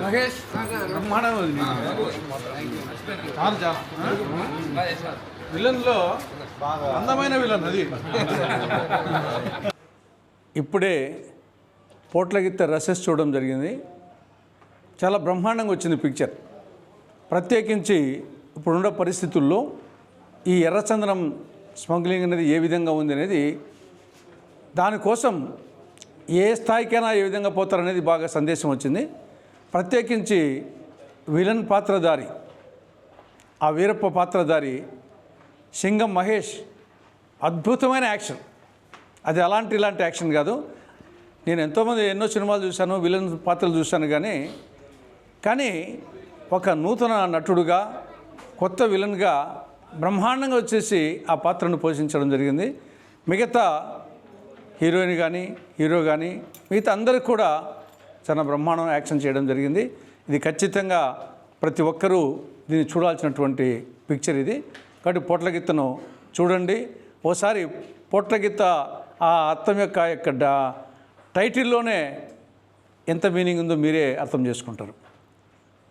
మహేష్ బ్రహ్మాండం ఉంది చాలు చాలు విలన్లో అందమైన విలన్ అది. ఇప్పుడే పోట్లగిత్త రసెస్ చూడడం జరిగింది. చాలా బ్రహ్మాండంగా వచ్చింది పిక్చర్. ప్రత్యేకించి ఇప్పుడున్న పరిస్థితుల్లో ఈ ఎర్రచందనం స్మగ్లింగ్ అనేది ఏ విధంగా ఉంది అనేది దానికోసం ఏ స్థాయికైనా ఏ విధంగా పోతారనేది బాగా సందేశం వచ్చింది. ప్రత్యేకించి విలన్ పాత్రధారి ఆ వీరప్ప పాత్రధారి సింగం మహేష్ అద్భుతమైన యాక్షన్. అది అలాంటి ఇలాంటి యాక్షన్ కాదు. నేను ఎంతోమంది ఎన్నో సినిమాలు చూశాను విలన్ పాత్రలు చూశాను కానీ కానీ ఒక నూతన నటుడుగా కొత్త విలన్గా బ్రహ్మాండంగా వచ్చేసి ఆ పాత్రను పోషించడం జరిగింది. మిగతా హీరోయిన్ కానీ హీరో కానీ మిగతా అందరికి కూడా చాలా బ్రహ్మాండం యాక్షన్ చేయడం జరిగింది. ఇది ఖచ్చితంగా ప్రతి ఒక్కరూ దీన్ని చూడాల్సినటువంటి పిక్చర్ ఇది. కాబట్టి పొట్లగిత్తను చూడండి. ఓసారి పొట్లగిత్త ఆ అర్థం యొక్క యొక్క టైటిల్లోనే ఎంత మీనింగ్ ఉందో మీరే అర్థం చేసుకుంటారు.